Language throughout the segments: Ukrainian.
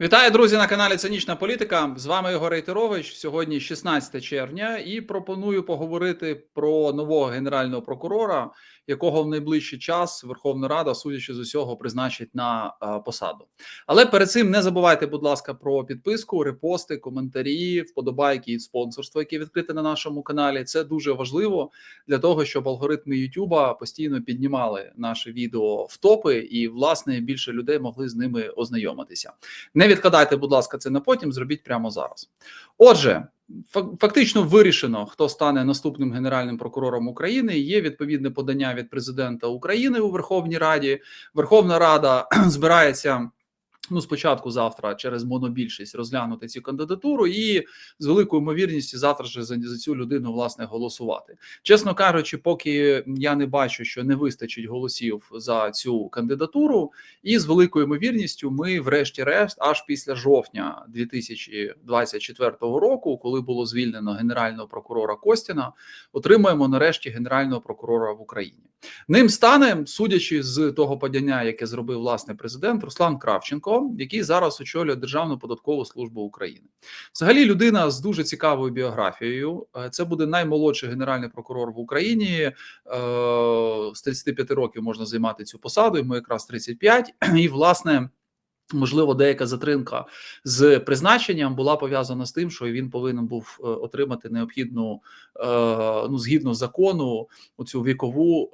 Вітаю, друзі, на каналі Цинічна Політика. З вами Ігор Рейтерович. Сьогодні 16 червня, і пропоную поговорити про нового генерального прокурора, якого в найближчий час Верховна Рада, судячи з усього, призначить на а, посаду. Але перед цим не забувайте, будь ласка, про підписку, репости, коментарі, вподобайки і спонсорство, яке відкрите на нашому каналі. Це дуже важливо для того, щоб алгоритми Ютуба постійно піднімали наше відео в топи, і власне більше людей могли з ними ознайомитися. Не відкладайте, будь ласка, це на потім. Зробіть прямо зараз. Отже, фактично вирішено, хто стане наступним генеральним прокурором України. Є відповідне подання від президента України у Верховній Раді. Верховна Рада збирається. Ну, спочатку завтра через монобільшість розглянути цю кандидатуру, і з великою ймовірністю завтра ж за, цю людину власне голосувати. Чесно кажучи, поки я не бачу, що не вистачить голосів за цю кандидатуру, і з великою ймовірністю ми, врешті-решт, аж після жовтня 2024 року, коли було звільнено генерального прокурора Костіна, отримаємо нарешті генерального прокурора в Україні. Ним стане, судячи з того подання, яке зробив власне президент Руслан Кравченко, який зараз очолює Державну податкову службу України. Взагалі, людина з дуже цікавою біографією. Це буде наймолодший генеральний прокурор в Україні. З 35 років можна займати цю посаду. Йому якраз 35. і власне. Можливо, деяка затримка з призначенням була пов'язана з тим, що він повинен був отримати необхідну ну згідно закону оцю вікову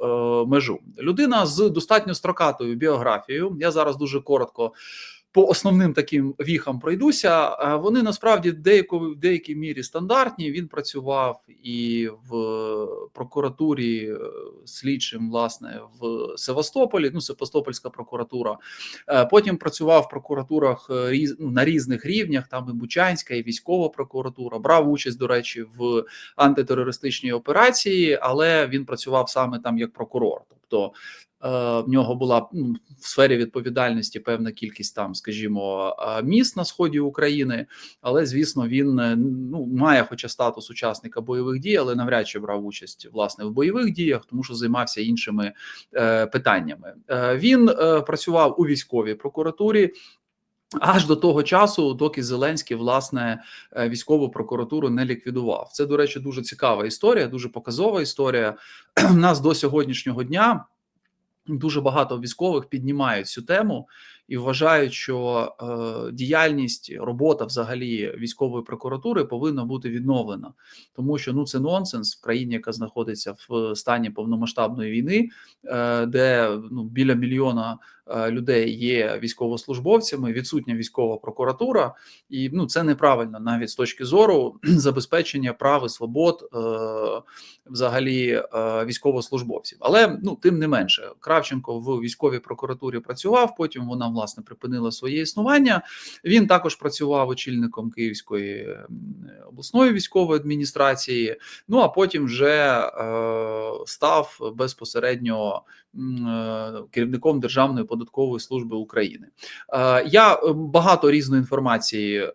межу. Людина з достатньо строкатою біографією. Я зараз дуже коротко. По основним таким віхам пройдуся. Вони насправді деяко в деякій мірі стандартні. Він працював і в прокуратурі слідчим, власне, в Севастополі. Ну, Севастопольська прокуратура. Потім працював в прокуратурах ну, на різних рівнях. Там і Бучанська, і військова прокуратура. Брав участь, до речі, в антитерористичній операції, але він працював саме там як прокурор. Тобто в нього була ну, в сфері відповідальності певна кількість там, скажімо, міст на сході України, але звісно, він ну має, хоча статус учасника бойових дій, але навряд чи брав участь власне в бойових діях, тому що займався іншими е, питаннями. Е, він е, працював у військовій прокуратурі. Аж до того часу, доки Зеленський власне військову прокуратуру не ліквідував. Це до речі, дуже цікава історія, дуже показова історія. У нас до сьогоднішнього дня дуже багато військових піднімають цю тему і вважають, що е, діяльність, робота взагалі військової прокуратури повинна бути відновлена, тому що ну це нонсенс в країні, яка знаходиться в стані повномасштабної війни, е, де ну біля мільйона людей є військовослужбовцями, відсутня військова прокуратура, і ну це неправильно навіть з точки зору забезпечення прав і свобод е, взагалі е, військовослужбовців. Але ну тим не менше, Кравченко в військовій прокуратурі працював. Потім вона власне припинила своє існування. Він також працював очільником Київської обласної військової адміністрації. Ну а потім вже е, став безпосередньо е, керівником Державної податкової служби України. Е, я багато різної інформації е,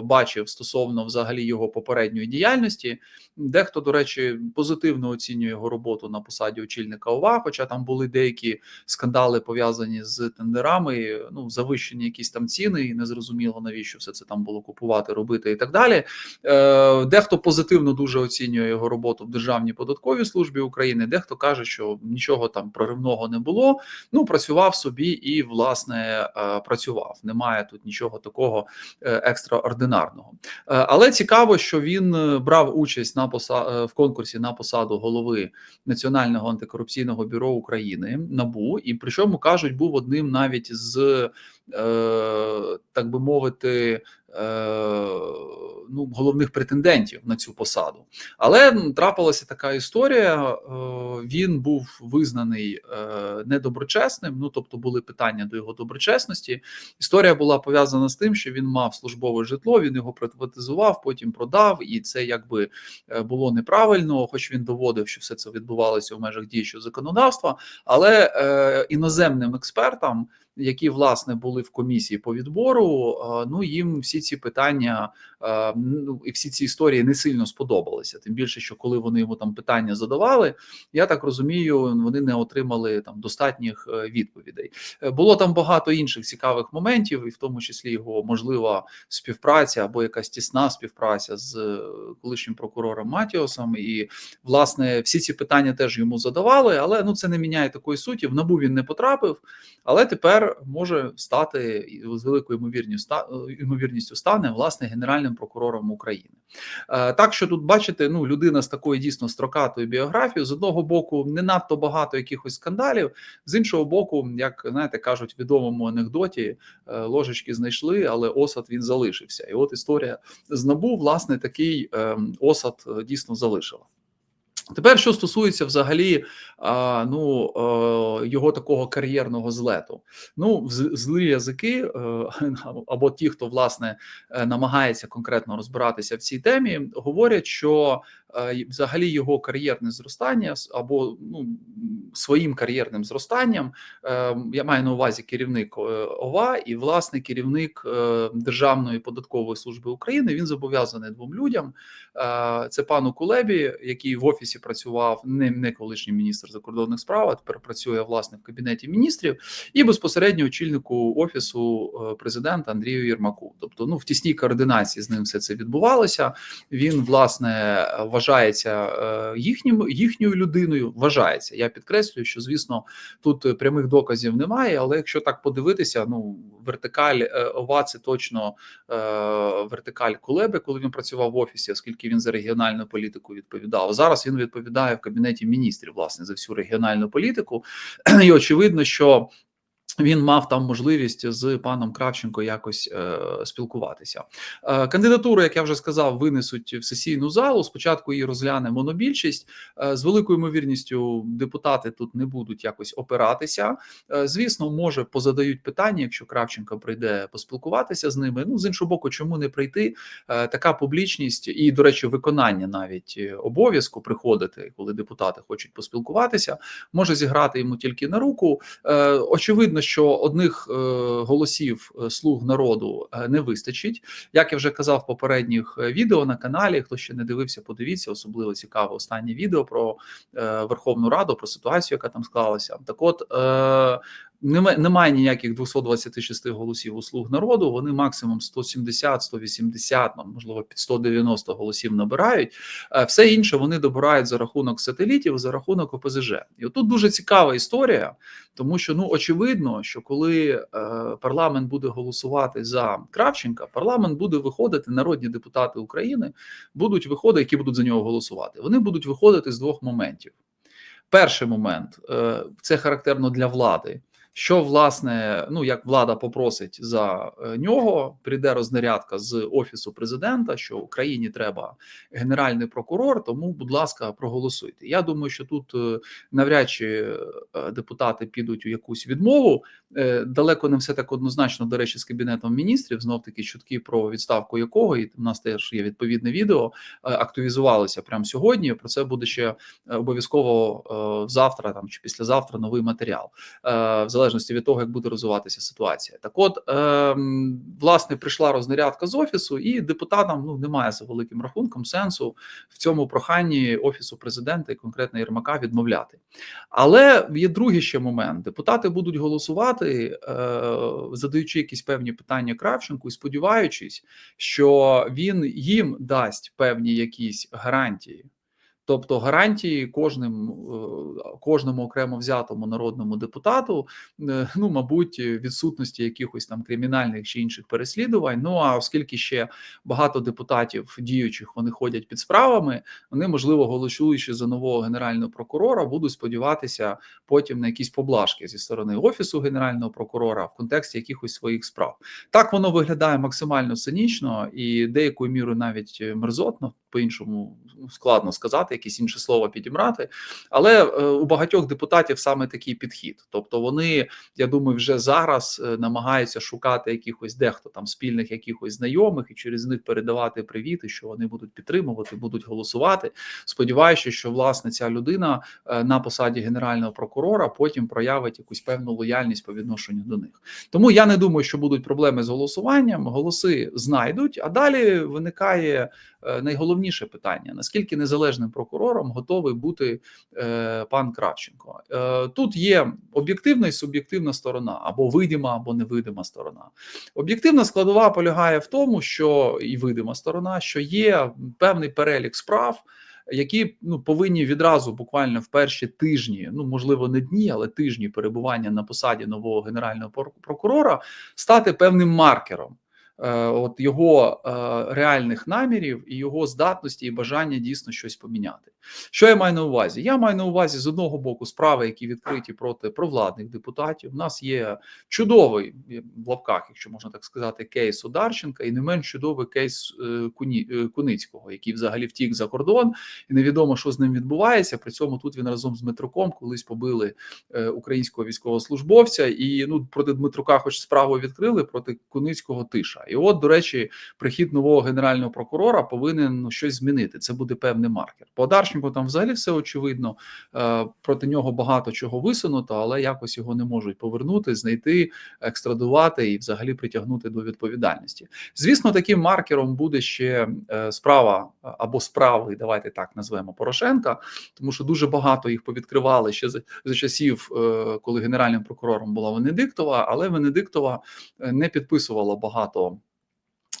бачив стосовно взагалі його попередньої діяльності. Дехто, до речі, позитивно оцінює його роботу на посаді очільника ОВА, хоча там були деякі скандали пов'язані з тендерами, ну завищені якісь там ціни, і незрозуміло навіщо все це там було купувати, робити і так далі. Е, Дехто позитивно дуже оцінює його роботу в Державній податковій службі України. Дехто каже, що нічого там проривного не було. Ну працював собі і власне е, працював. Немає тут нічого такого е, екстраординарного. Е, але цікаво, що він брав участь на посаду в конкурсі на посаду голови Національного антикорупційного бюро України НАБУ, і причому кажуть, був одним навіть з так би мовити. Ну, головних претендентів на цю посаду, але трапилася така історія. Він був визнаний недоброчесним. Ну тобто, були питання до його доброчесності. Історія була пов'язана з тим, що він мав службове житло, він його приватизував, потім продав, і це якби було неправильно, хоч він доводив, що все це відбувалося в межах діючого законодавства, але іноземним експертам які власне були в комісії по відбору. Ну їм всі ці питання ну і всі ці історії не сильно сподобалися. Тим більше, що коли вони йому там питання задавали, я так розумію, вони не отримали там достатніх е, відповідей. Е, було там багато інших цікавих моментів, і в тому числі його можлива співпраця або якась тісна співпраця з е, колишнім прокурором Матіосом. І власне всі ці питання теж йому задавали, але ну це не міняє такої суті. В набу він не потрапив, але тепер може стати з великою ймовірністю ймовірністю стане власне генеральним прокурором України. Так що тут бачите, ну людина з такою дійсно строкатою біографією з одного боку не надто багато якихось скандалів, з іншого боку, як знаєте, кажуть в відомому анекдоті, е, ложечки знайшли, але осад він залишився. І от історія з набу, власне, такий ем, осад е, дійсно залишила. Тепер, що стосується взагалі ну, його такого кар'єрного злету, ну злі язики е, або ті, хто власне е, намагається конкретно розбиратися в цій темі, говорять, що Е, взагалі його кар'єрне зростання або ну своїм кар'єрним зростанням. Е, я маю на увазі керівник е, ОВА і власне керівник Державної податкової служби України. Він зобов'язаний двом людям. Це пану Кулебі, який в офісі працював не, не колишній міністр закордонних справ, а тепер працює власне в кабінеті міністрів, і безпосередньо очільнику офісу президента Андрію Єрмаку. Тобто, ну в тісній координації з ним все це відбувалося. Він власне вважає вважається е, їхнім їхньою людиною. Вважається. Я підкреслюю, що звісно тут прямих доказів немає. Але якщо так подивитися, ну вертикаль е, ова це точно е, вертикаль Кулеби, коли він працював в офісі, оскільки він за регіональну політику відповідав. Зараз він відповідає в кабінеті міністрів власне за всю регіональну політику, і очевидно, що він мав там можливість з паном Кравченко якось е, спілкуватися. Е, кандидатуру, як я вже сказав, винесуть в сесійну залу. Спочатку її розгляне монобільшість. Е, з великою ймовірністю депутати тут не будуть якось опиратися. Е, звісно, може позадають питання, якщо Кравченко прийде поспілкуватися з ними. Ну з іншого боку, чому не прийти? Е, така публічність і, до речі, виконання навіть обов'язку приходити, коли депутати хочуть поспілкуватися, може зіграти йому тільки на руку. Е, очевидно що одних е, голосів е, слуг народу е, не вистачить. Як я вже казав в попередніх відео на каналі. Хто ще не дивився, подивіться, особливо цікаве останнє відео про Верховну Раду, про ситуацію, яка там склалася. Так, от немає, немає ніяких 226 голосів у слуг народу. Вони максимум 170, 180, можливо, під 190 голосів набирають. Все інше вони добирають за рахунок сателітів, за рахунок ОПЗЖ. І отут дуже цікава історія, тому що ну очевидно, що коли е, парламент буде голосувати за Кравченка, парламент буде виходити. Народні депутати України будуть виходити, які будуть за нього голосувати. Вони будуть виходити з двох моментів. Перший момент е, це характерно для влади що власне, ну як влада попросить за е, нього, прийде рознарядка з офісу президента, що Україні треба генеральний прокурор. Тому, будь ласка, проголосуйте. Я думаю, що тут е, навряд чи е, депутати підуть у якусь відмову. Далеко не все так однозначно. До речі, з кабінетом міністрів знов таки чутки про відставку якого і в нас теж є відповідне відео. Актуалізувалося прямо сьогодні. Про це буде ще обов'язково завтра, там чи післязавтра новий матеріал. Залежності від того, як буде розвиватися ситуація. Так, от е, власне прийшла рознарядка з офісу, і депутатам ну немає за великим рахунком сенсу в цьому проханні офісу президента і конкретно Єрмака відмовляти. Але є другий ще момент: депутати будуть голосувати, е, задаючи якісь певні питання Кравченку, і сподіваючись, що він їм дасть певні якісь гарантії. Тобто гарантії кожним е, кожному окремо взятому народному депутату, е, ну мабуть, відсутності якихось там кримінальних чи інших переслідувань. Ну а оскільки ще багато депутатів діючих вони ходять під справами, вони можливо голосуючи за нового генерального прокурора, будуть сподіватися потім на якісь поблажки зі сторони офісу генерального прокурора в контексті якихось своїх справ. Так воно виглядає максимально цинічно і деякою мірою навіть мерзотно. По-іншому складно сказати, якесь інше слово підібрати. Але е, у багатьох депутатів саме такий підхід. Тобто, вони, я думаю, вже зараз е, намагаються шукати якихось дехто там спільних якихось знайомих і через них передавати привіти, що вони будуть підтримувати, будуть голосувати. Сподіваючись, що власне ця людина е, на посаді генерального прокурора потім проявить якусь певну лояльність по відношенню до них. Тому я не думаю, що будуть проблеми з голосуванням. Голоси знайдуть, а далі виникає найголовніше питання: наскільки незалежним прокурором готовий бути е, пан Кравченко? Е, тут є об'єктивна і суб'єктивна сторона, або видима, або невидима сторона. Об'єктивна складова полягає в тому, що і видима сторона, що є певний перелік справ. Які ну повинні відразу буквально в перші тижні, ну можливо, не дні, але тижні перебування на посаді нового генерального прокурора стати певним маркером е, от його е, реальних намірів і його здатності і бажання дійсно щось поміняти. Що я маю на увазі? Я маю на увазі з одного боку справи, які відкриті проти провладних депутатів. У нас є чудовий в лапках, якщо можна так сказати, кейс Одарченка, і не менш чудовий кейс е, е, Куницького, який взагалі втік за кордон, і невідомо, що з ним відбувається. При цьому тут він разом з Дмитруком колись побили е, українського військовослужбовця, і ну проти Дмитрука, хоч справу відкрили, проти Куницького тиша. І от, до речі, прихід нового генерального прокурора повинен ну, щось змінити. Це буде певний маркер. По Одарченку там взагалі все очевидно. Е, проти нього багато чого висунуто, але якось його не можуть повернути, знайти, екстрадувати і взагалі притягнути до відповідальності. Звісно, таким маркером буде ще е, справа або справи. Давайте так назвемо Порошенка, тому що дуже багато їх повідкривали ще за, за часів, е, коли генеральним прокурором була Венедиктова, але Венедиктова не підписувала багато.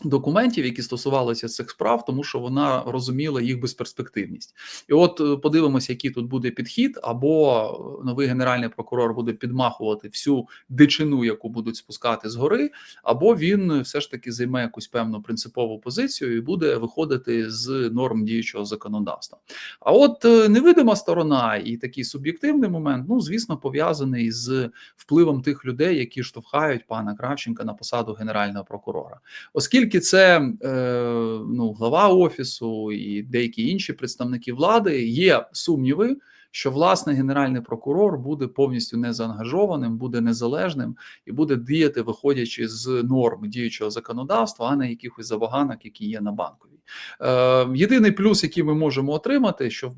Документів, які стосувалися цих справ, тому що вона розуміла їх безперспективність, і от е, подивимося, який тут буде підхід, або новий генеральний прокурор буде підмахувати всю дичину, яку будуть спускати згори, або він все ж таки займе якусь певну принципову позицію і буде виходити з норм діючого законодавства. А от е, невидима сторона і такий суб'єктивний момент, ну звісно, пов'язаний з впливом тих людей, які штовхають пана Кравченка на посаду генерального прокурора, оскільки оскільки це е, ну глава офісу і деякі інші представники влади є сумніви. Що власне генеральний прокурор буде повністю незаангажованим, буде незалежним і буде діяти, виходячи з норм діючого законодавства, а не якихось забаганок, які є на банковій. Е, Єдиний плюс, який ми можемо отримати, що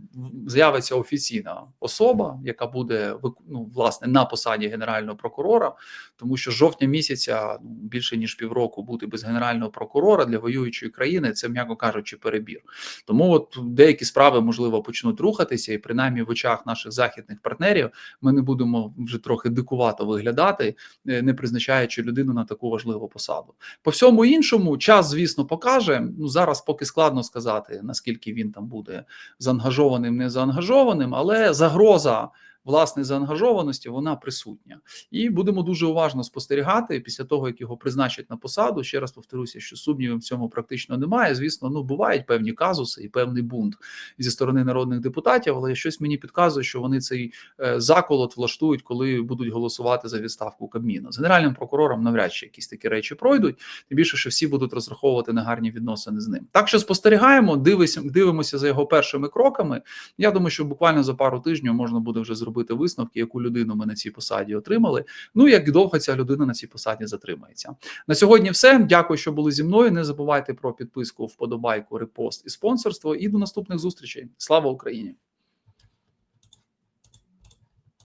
з'явиться офіційна особа, яка буде ну, власне на посаді генерального прокурора, тому що жовтня місяця ну, більше ніж півроку бути без генерального прокурора для воюючої країни це, м'яко кажучи, перебір. Тому от деякі справи можливо почнуть рухатися, і принаймні в очах наших західних партнерів ми не будемо вже трохи дикувато виглядати, е, не призначаючи людину на таку важливу посаду. По всьому іншому час, звісно, покаже. Ну зараз поки складно сказати наскільки він там буде заангажованим, не заангажованим, але загроза власне заангажованості вона присутня, і будемо дуже уважно спостерігати після того, як його призначать на посаду. Ще раз повторюся, що сумнівів в цьому практично немає. Звісно, ну бувають певні казуси і певний бунт зі сторони народних депутатів, але щось мені підказує, що вони цей е, заколот влаштують, коли будуть голосувати за відставку Кабміну. З генеральним прокурором навряд чи якісь такі речі пройдуть. Тим більше, що всі будуть розраховувати на гарні відносини з ним. Так що спостерігаємо, дивимося, дивимося за його першими кроками. Я думаю, що буквально за пару тижнів можна буде вже зробити робити висновки, яку людину ми на цій посаді отримали. Ну як довго ця людина на цій посаді затримається. На сьогодні, все. Дякую, що були зі мною. Не забувайте про підписку, вподобайку, репост і спонсорство. І до наступних зустрічей. Слава Україні!